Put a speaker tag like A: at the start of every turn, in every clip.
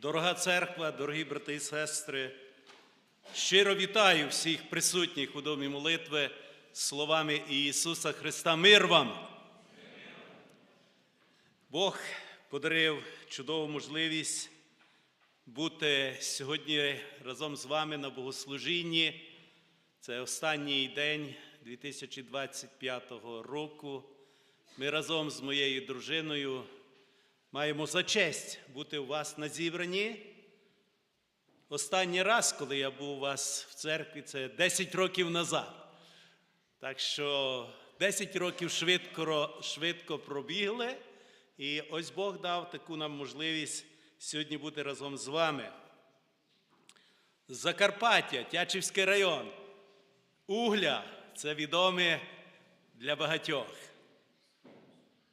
A: Дорога церква, дорогі брати і сестри, щиро вітаю всіх присутніх у домі молитви словами Ісуса Христа. Мир вам! Бог подарив чудову можливість бути сьогодні разом з вами на богослужінні. Це останній день 2025 року. Ми разом з моєю дружиною маємо за честь бути у вас на зібранні. Останній раз, коли я був у вас в церкві, це 10 років назад. Так що 10 років швидко, швидко пробігли, і ось Бог дав таку нам можливість сьогодні бути разом з вами. Закарпаття, Тячівський район, Угля це відоме для багатьох.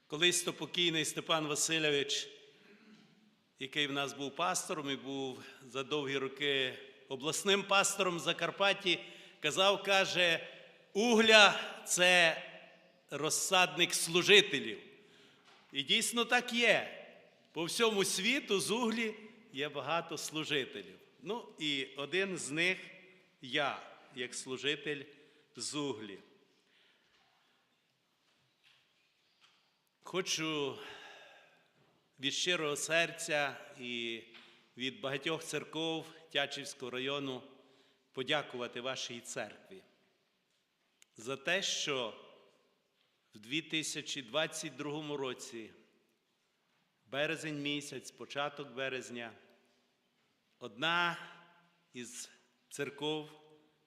A: Колись то покійний Степан Васильович, який в нас був пастором і був за довгі роки обласним пастором в Закарпатті, казав, каже, угля це розсадник служителів. І дійсно так є. По всьому світу з углі є багато служителів. Ну і один з них я, як служитель з углі. Хочу від щирого серця і від багатьох церков Тячівського району подякувати вашій церкві за те, що в 2022 році, березень місяць, початок березня, одна із церков,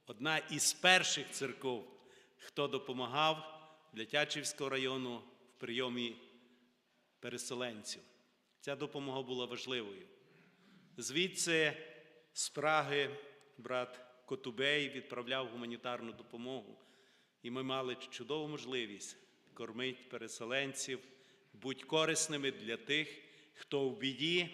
A: одна із перших церков, хто допомагав для Тячівського району прийомі переселенців. Ця допомога була важливою. Звідси з Праги брат Котубей відправляв гуманітарну допомогу, і ми мали чудову можливість кормити переселенців, будь корисними для тих, хто в біді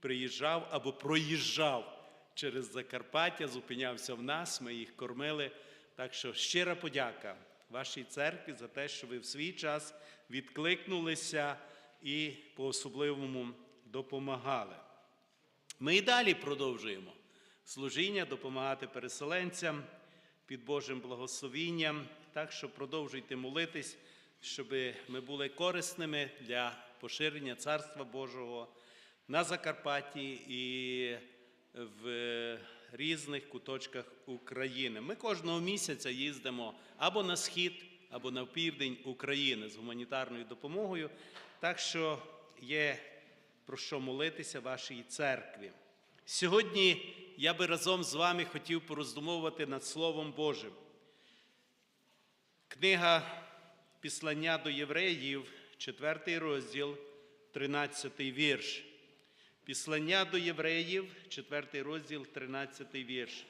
A: приїжджав або проїжджав через Закарпаття, зупинявся в нас, ми їх кормили. Так що щира подяка вашій церкві за те, що ви в свій час відкликнулися і по-особливому допомагали. Ми і далі продовжуємо служіння, допомагати переселенцям під Божим благословінням. Так що продовжуйте молитись, щоб ми були корисними для поширення Царства Божого на Закарпатті і в різних куточках України. Ми кожного місяця їздимо або на схід, або на південь України з гуманітарною допомогою. Так що є про що молитися вашій церкві. Сьогодні я би разом з вами хотів пороздумовувати над Словом Божим. Книга Післання до євреїв, 4 розділ, 13 вірш. Післання до євреїв, 4 розділ, 13 вірш.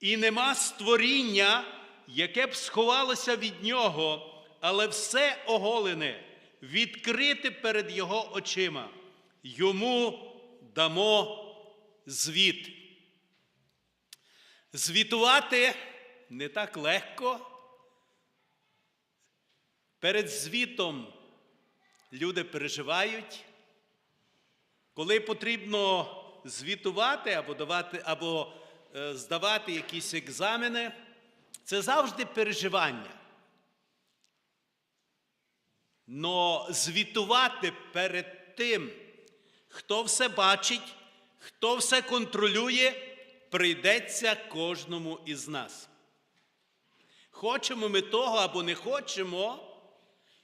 A: І нема створіння, яке б сховалося від нього, але все оголене, відкрите перед його очима. Йому дамо звіт. Звітувати не так легко. Перед звітом люди переживають. Коли потрібно звітувати або давати, або е, здавати якісь екзамени, це завжди переживання. Но звітувати перед тим, хто все бачить, хто все контролює, прийдеться кожному із нас. Хочемо ми того або не хочемо,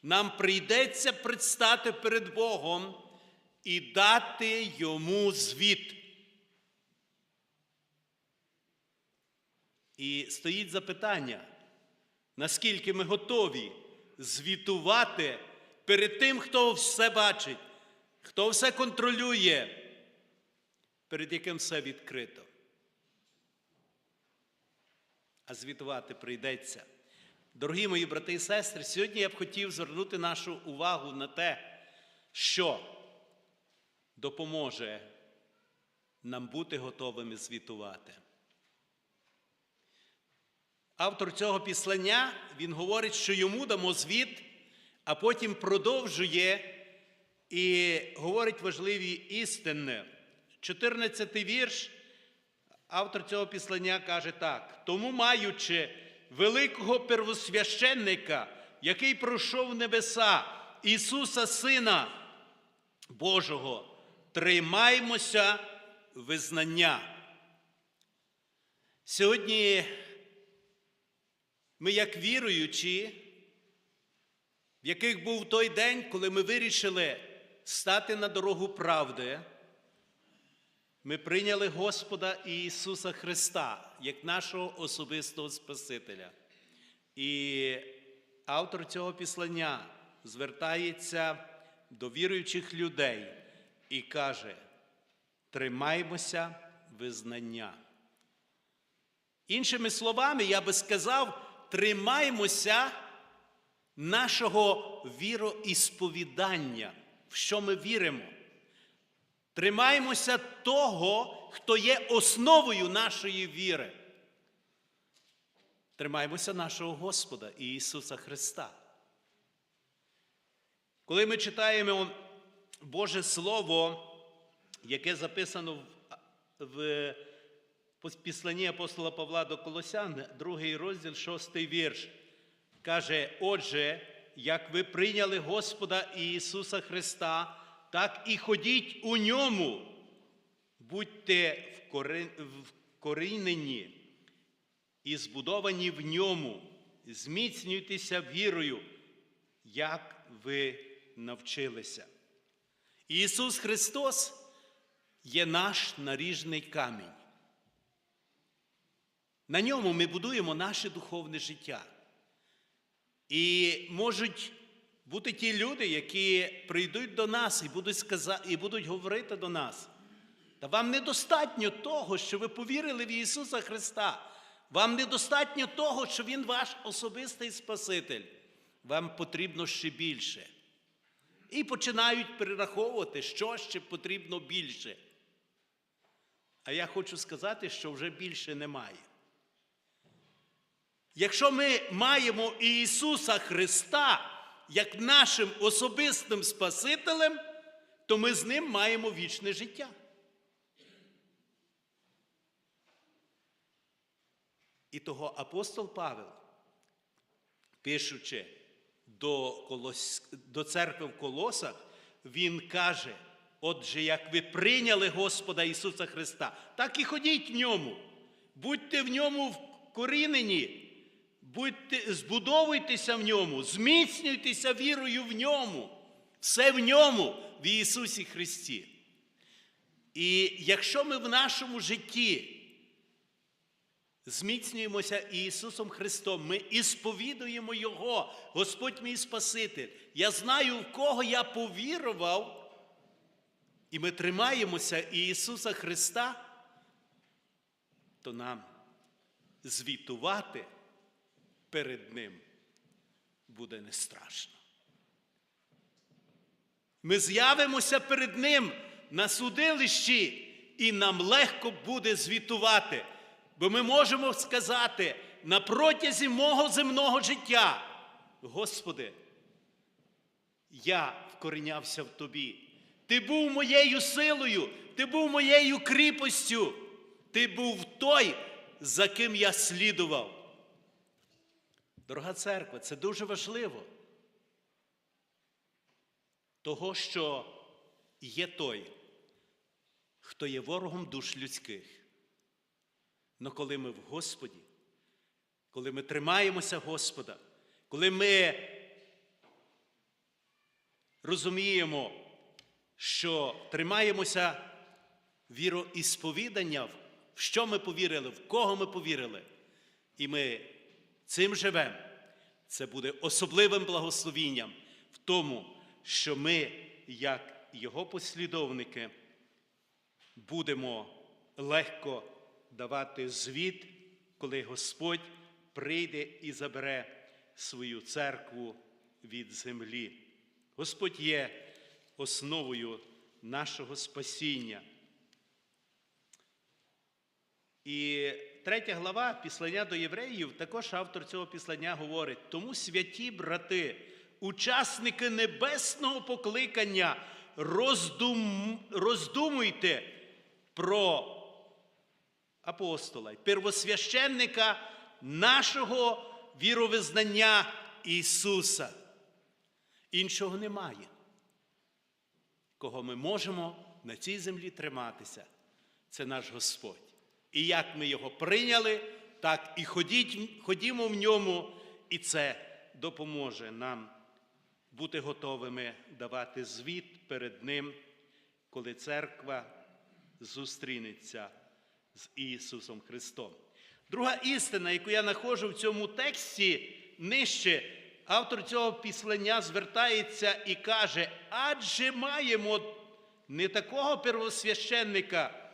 A: нам прийдеться предстати перед Богом і дати йому звіт. І стоїть запитання, наскільки ми готові звітувати перед тим, хто все бачить, хто все контролює, перед яким все відкрито. А звітувати прийдеться. Дорогі мої брати і сестри, сьогодні я б хотів звернути нашу увагу на те, що допоможе нам бути готовими звітувати. Автор цього післання він говорить, що йому дамо звіт, а потім продовжує і говорить важливі істини, 14 вірш, автор цього післання каже так: тому, маючи великого первосвященника, який пройшов небеса, Ісуса Сина Божого, тримаймося визнання. Сьогодні ми, як віруючі, в яких був той день, коли ми вирішили стати на дорогу правди, ми прийняли Господа Ісуса Христа як нашого особистого Спасителя. І автор цього післання звертається до віруючих людей і каже: тримаймося визнання. Іншими словами, я би сказав, тримаймося нашого віроісповідання, в що ми віримо. Тримаймося того, хто є основою нашої віри. Тримаймося нашого Господа Ісуса Христа. Коли ми читаємо Боже Слово, яке записано в в післанні апостола Павла до Колосян, другий розділ, шостий вірш, каже: Отже, як ви прийняли Господа Ісуса Христа, так і ходіть у ньому, будьте вкорінені і збудовані в ньому, зміцнюйтеся вірою, як ви навчилися. Ісус Христос є наш наріжний камінь. На ньому ми будуємо наше духовне життя. І можуть бути ті люди, які прийдуть до нас і будуть сказати, і будуть говорити до нас. Та вам недостатньо того, що ви повірили в Ісуса Христа. Вам недостатньо того, що Він ваш особистий Спаситель. Вам потрібно ще більше. І починають перераховувати, що ще потрібно більше. А я хочу сказати, що вже більше немає. Якщо ми маємо Ісуса Христа як нашим особистим Спасителем, то ми з Ним маємо вічне життя. І того апостол Павел, пишучи до, Колос... до церкви в Колосах, він каже: отже, як ви прийняли Господа Ісуса Христа, так і ходіть в ньому, будьте в ньому вкорінені. Будьте, збудовуйтеся в ньому, зміцнюйтеся вірою в ньому, все в ньому, в Ісусі Христі. І якщо ми в нашому житті зміцнюємося Ісусом Христом, ми ісповідуємо Його, Господь мій Спаситель. Я знаю, в кого я повірував, і ми тримаємося Ісуса Христа, то нам звітувати перед Ним буде не страшно. Ми з'явимося перед Ним на судилищі, і нам легко буде звітувати, бо ми можемо сказати на протязі мого земного життя, Господи, я вкорінявся в Тобі. Ти був моєю силою, ти був моєю кріпостю, ти був той, за ким я слідував. Дорога церква, це дуже важливо. Того, що є той, хто є ворогом душ людських. Но коли ми в Господі, коли ми тримаємося Господа, коли ми розуміємо, що тримаємося віроісповідання, в що ми повірили, в кого ми повірили, і ми цим живемо, це буде особливим благословінням в тому, що ми, як Його послідовники, будемо легко давати звіт, коли Господь прийде і забере свою церкву від землі. Господь є основою нашого спасіння. І третя глава післання до євреїв, також автор цього післання говорить: тому святі брати, учасники небесного покликання, роздум, роздумуйте, про апостола, первосвященника нашого віровизнання Ісуса. Іншого немає, кого ми можемо на цій землі триматися. Це наш Господь. І як ми його прийняли, так і ходіть, ходімо в ньому, і це допоможе нам бути готовими давати звіт перед Ним, коли церква зустрінеться з Ісусом Христом. Друга істина, яку я знаходжу в цьому тексті нижче, автор цього післання звертається і каже: адже маємо не такого первосвященника,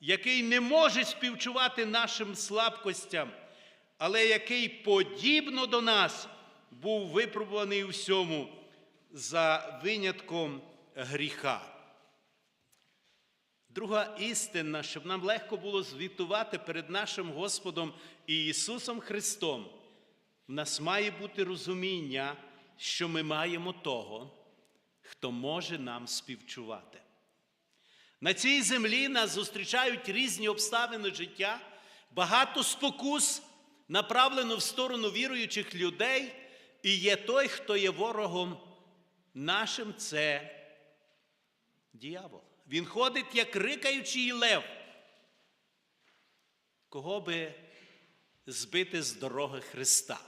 A: який не може співчувати нашим слабкостям, але який подібно до нас був випробуваний у всьому за винятком гріха. Друга істина, щоб нам легко було звітувати перед нашим Господом і Ісусом Христом, в нас має бути розуміння, що ми маємо того, хто може нам співчувати. На цій землі нас зустрічають різні обставини життя, багато спокус направлено в сторону віруючих людей, і є той, хто є ворогом нашим, це діявол. Він ходить, як рикаючий лев. Кого би збити з дороги Христа.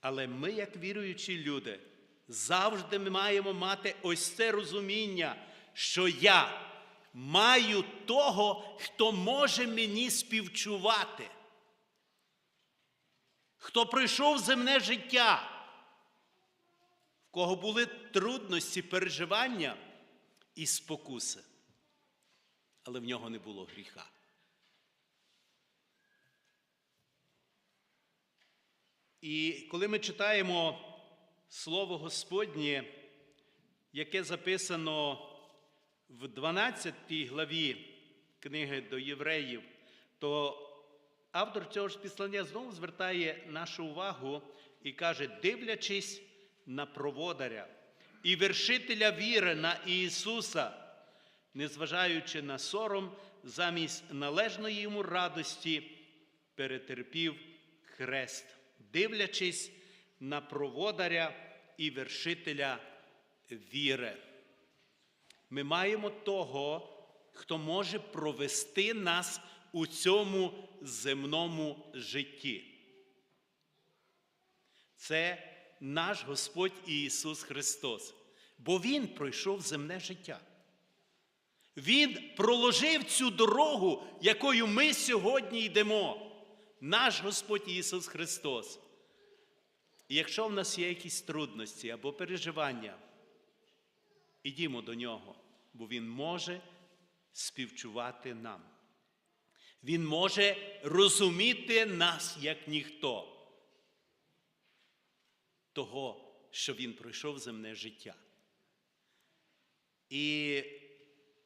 A: Але ми, як віруючі люди, завжди ми маємо мати ось це розуміння, що я маю того, хто може мені співчувати, хто пройшов земне життя, в кого були трудності, переживання і спокуси, але в нього не було гріха. І коли ми читаємо Слово Господнє, яке записано в 12 главі книги до євреїв, то автор цього ж післання знову звертає нашу увагу і каже, дивлячись на проводаря і вершителя віри на Ісуса, незважаючи на сором, замість належної йому радості, перетерпів хрест, дивлячись на проводаря і вершителя віри. Ми маємо того, хто може провести нас у цьому земному житті. Це наш Господь Ісус Христос. Бо Він пройшов земне життя. Він проложив цю дорогу, якою ми сьогодні йдемо. Наш Господь Ісус Христос. І якщо в нас є якісь трудності або переживання, ідімо до Нього, бо Він може співчувати нам. Він може розуміти нас як ніхто того, що Він пройшов земне життя. І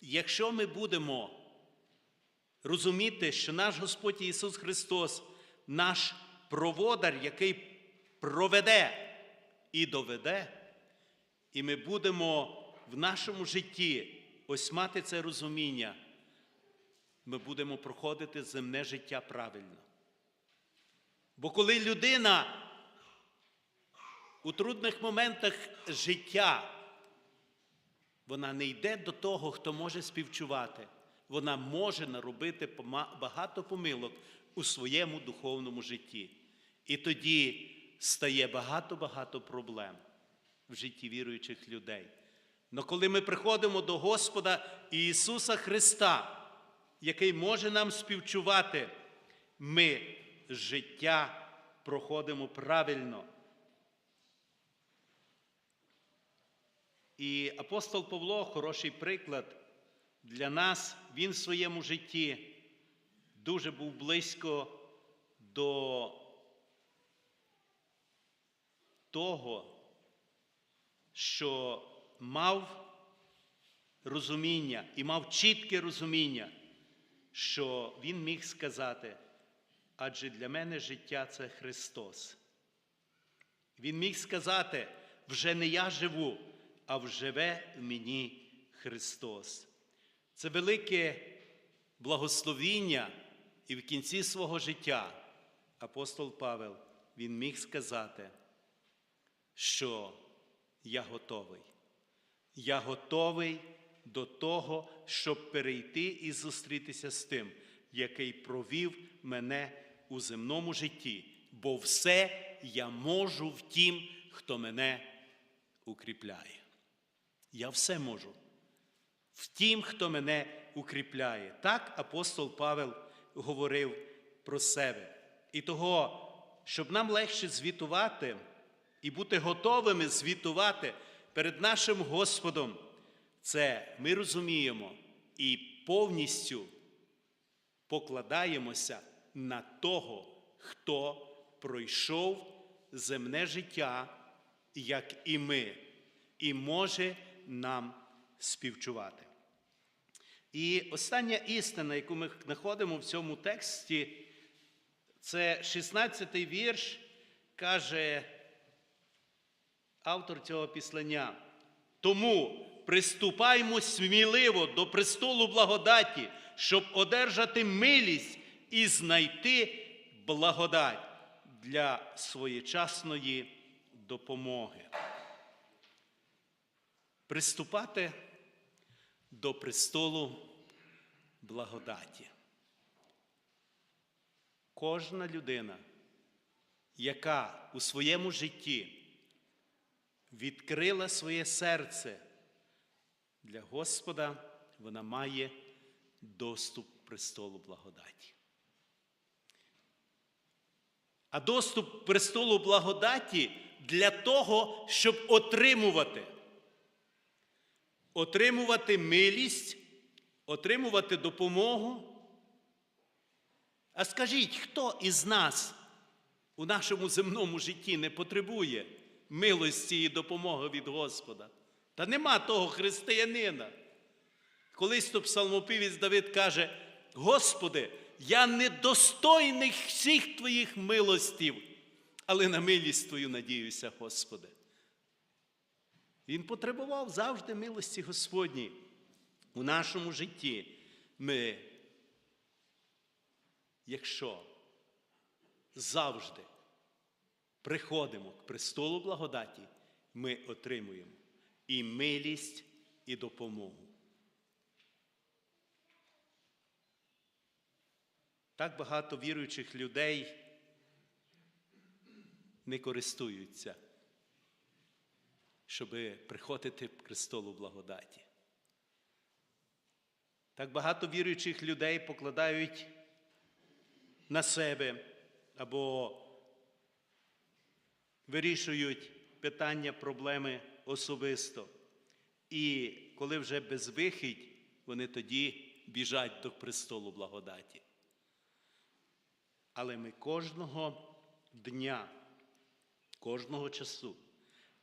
A: якщо ми будемо розуміти, що наш Господь Ісус Христос, наш проводар, який проведе і доведе, і ми будемо в нашому житті ось мати це розуміння, ми будемо проходити земне життя правильно. Бо коли людина у трудних моментах життя, вона не йде до того, хто може співчувати. Вона може наробити багато помилок у своєму духовному житті. І тоді стає багато-багато проблем в житті віруючих людей. Но коли ми приходимо до Господа Ісуса Христа, який може нам співчувати, ми життя проходимо правильно. І апостол Павло хороший приклад для нас, він в своєму житті дуже був близько до того, що мав розуміння і мав чітке розуміння, що він міг сказати, адже для мене життя це Христос. Він міг сказати, вже не я живу, а вживе в мені Христос. Це велике благословіння, і в кінці свого життя апостол Павел він міг сказати, що я готовий. Я готовий до того, щоб перейти і зустрітися з тим, який провів мене у земному житті, бо все я можу в тім, хто мене укріпляє. Я все можу в тім, хто мене укріпляє. Так апостол Павел говорив про себе. І того, щоб нам легше звітувати і бути готовими звітувати перед нашим Господом, це ми розуміємо і повністю покладаємося на того, хто пройшов земне життя, як і ми, і може нам співчувати. І остання істина, яку ми знаходимо в цьому тексті, це 16-й вірш, каже автор цього післання. Тому приступаймо сміливо до престолу благодаті, щоб одержати милість і знайти благодать для своєчасної допомоги. Приступати до престолу благодаті. Кожна людина, яка у своєму житті відкрила своє серце для Господа, вона має доступ престолу благодаті. А доступ престолу благодаті для того, щоб отримувати. Отримувати милість, отримувати допомогу. А скажіть, хто із нас у нашому земному житті не потребує милості і допомоги від Господа? Та нема того християнина. Колись то псалмопівець Давид каже: Господи, я недостойний всіх Твоїх милостів, але на милість Твою надіюся, Господи. Він потребував завжди милості Господній. У нашому житті ми, якщо завжди приходимо к престолу благодаті, ми отримуємо і милість, і допомогу. Так багато віруючих людей не користуються, щоб приходити к престолу благодаті. Так багато віруючих людей покладають на себе або вирішують питання, проблеми особисто. І коли вже безвихідь, вони тоді біжать до престолу благодаті. Але ми кожного дня, кожного часу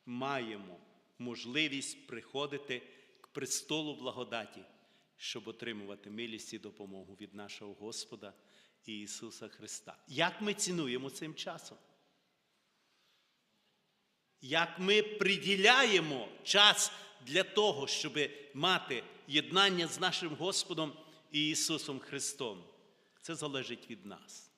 A: маємо можливість приходити к престолу благодаті, щоб отримувати милість і допомогу від нашого Господа Ісуса Христа. Як ми цінуємо цим часом? Як ми приділяємо час для того, щоб мати єднання з нашим Господом і Ісусом Христом? Це залежить від нас.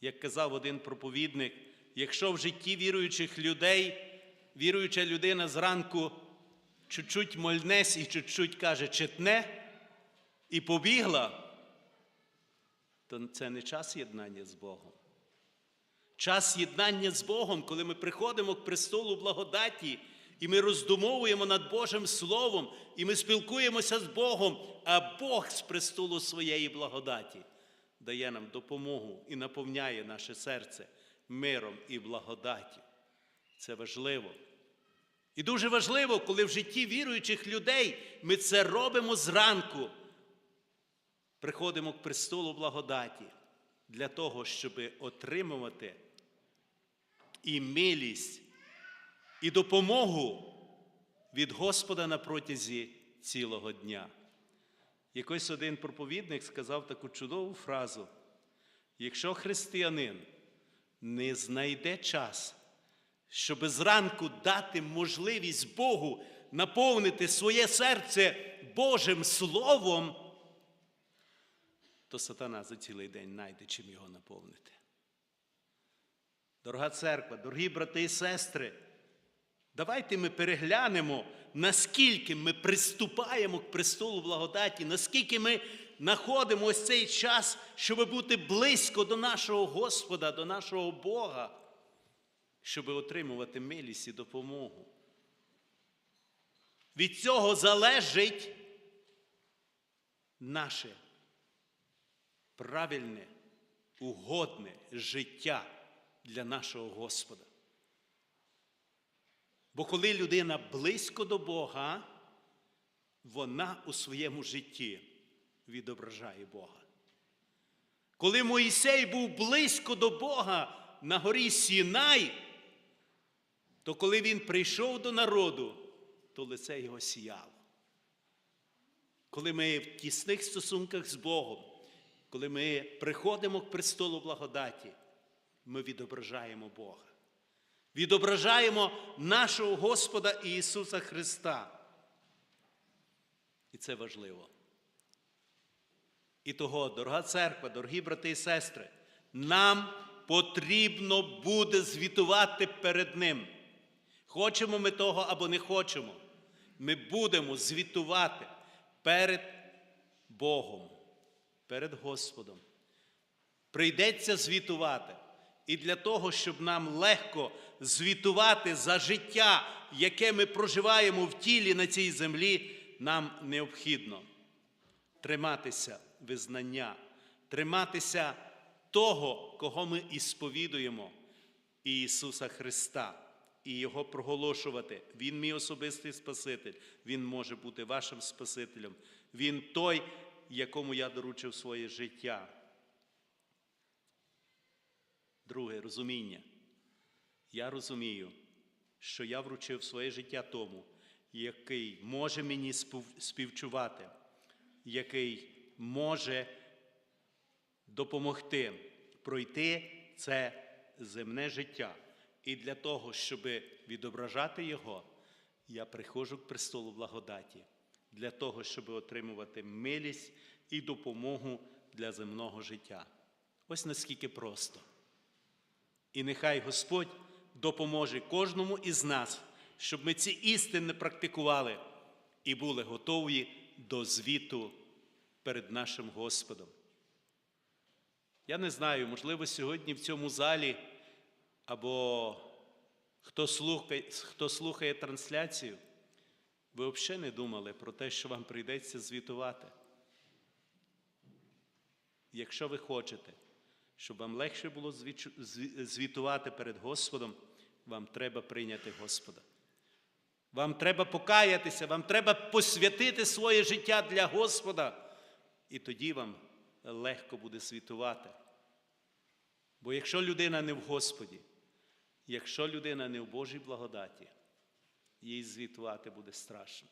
A: Як казав один проповідник, якщо в житті віруючих людей, віруюча людина зранку чуть-чуть мольнесь і чуть-чуть каже, читне і побігла, то це не час єднання з Богом. Час єднання з Богом, коли ми приходимо к престолу благодаті, і ми роздумовуємо над Божим Словом, і ми спілкуємося з Богом, а Бог з престолу своєї благодаті дає нам допомогу і наповняє наше серце миром і благодаттю. Це важливо. І дуже важливо, коли в житті віруючих людей ми це робимо зранку. Приходимо к престолу благодаті для того, щоб отримувати і милість, і допомогу від Господа на протязі цілого дня. Якось один проповідник сказав таку чудову фразу: якщо християнин не знайде час, щоб зранку дати можливість Богу наповнити своє серце Божим Словом, то сатана за цілий день знайде чим його наповнити. Дорога церква, дорогі брати і сестри, давайте ми переглянемо, наскільки ми приступаємо к престолу благодаті, наскільки ми знаходимо ось цей час, щоб бути близько до нашого Господа, до нашого Бога, щоб отримувати милість і допомогу. Від цього залежить наше правильне, угодне життя для нашого Господа. Бо коли людина близько до Бога, вона у своєму житті відображає Бога. Коли Моїсей був близько до Бога на горі Сінай, то коли він прийшов до народу, то лице його сіяло. Коли ми в тісних стосунках з Богом, коли ми приходимо к престолу благодаті, ми відображаємо Бога. Відображаємо нашого Господа Ісуса Христа. І це важливо. І того, дорога церква, дорогі брати і сестри, нам потрібно буде звітувати перед Ним. Хочемо ми того або не хочемо. Ми будемо звітувати перед Богом, перед Господом. Прийдеться звітувати. І для того, щоб нам легко звітувати за життя, яке ми проживаємо в тілі на цій землі, нам необхідно триматися визнання, триматися того, кого ми ісповідуємо, Ісуса Христа, і Його проголошувати. Він мій особистий Спаситель, Він може бути вашим Спасителем. Він той, якому я доручив своє життя. Друге розуміння. Я розумію, що я вручив своє життя тому, який може мені спів- співчувати, який може допомогти пройти це земне життя. І для того, щоб відображати його, я приходжу к престолу благодаті, для того, щоб отримувати милість і допомогу для земного життя. Ось наскільки просто. І нехай Господь допоможе кожному із нас, щоб ми ці істини практикували і були готові до звіту перед нашим Господом. Я не знаю, можливо, сьогодні в цьому залі або хто слухає, хто слухає трансляцію, ви взагалі не думали про те, що вам прийдеться звітувати. Якщо ви хочете, щоб вам легше було звітувати перед Господом, вам треба прийняти Господа. Вам треба покаятися, вам треба посвятити своє життя для Господа, і тоді вам легко буде світувати. Бо якщо людина не в Господі, якщо людина не в Божій благодаті, їй звітувати буде страшно.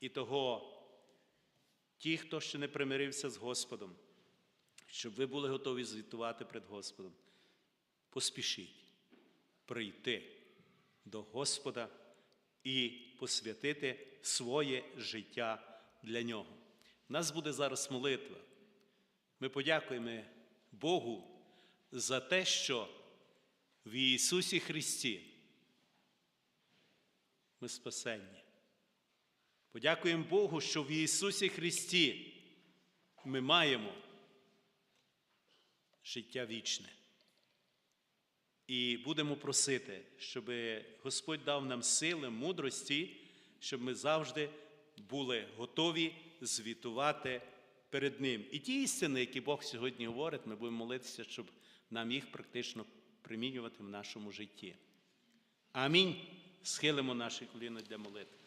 A: І того, ті, хто ще не примирився з Господом, щоб ви були готові звітувати перед Господом, поспішіть прийти до Господа і посвятити своє життя для нього. Нас буде зараз молитва. Ми подякуємо Богу за те, що в Ісусі Христі ми спасенні. Подякуємо Богу, що в Ісусі Христі ми маємо життя вічне. І будемо просити, щоб Господь дав нам сили, мудрості, щоб ми завжди були готові звітувати перед Ним. І ті істини, які Бог сьогодні говорить, ми будемо молитися, щоб нам їх практично примінювати в нашому житті. Амінь. Схилимо наші коліна для молитви.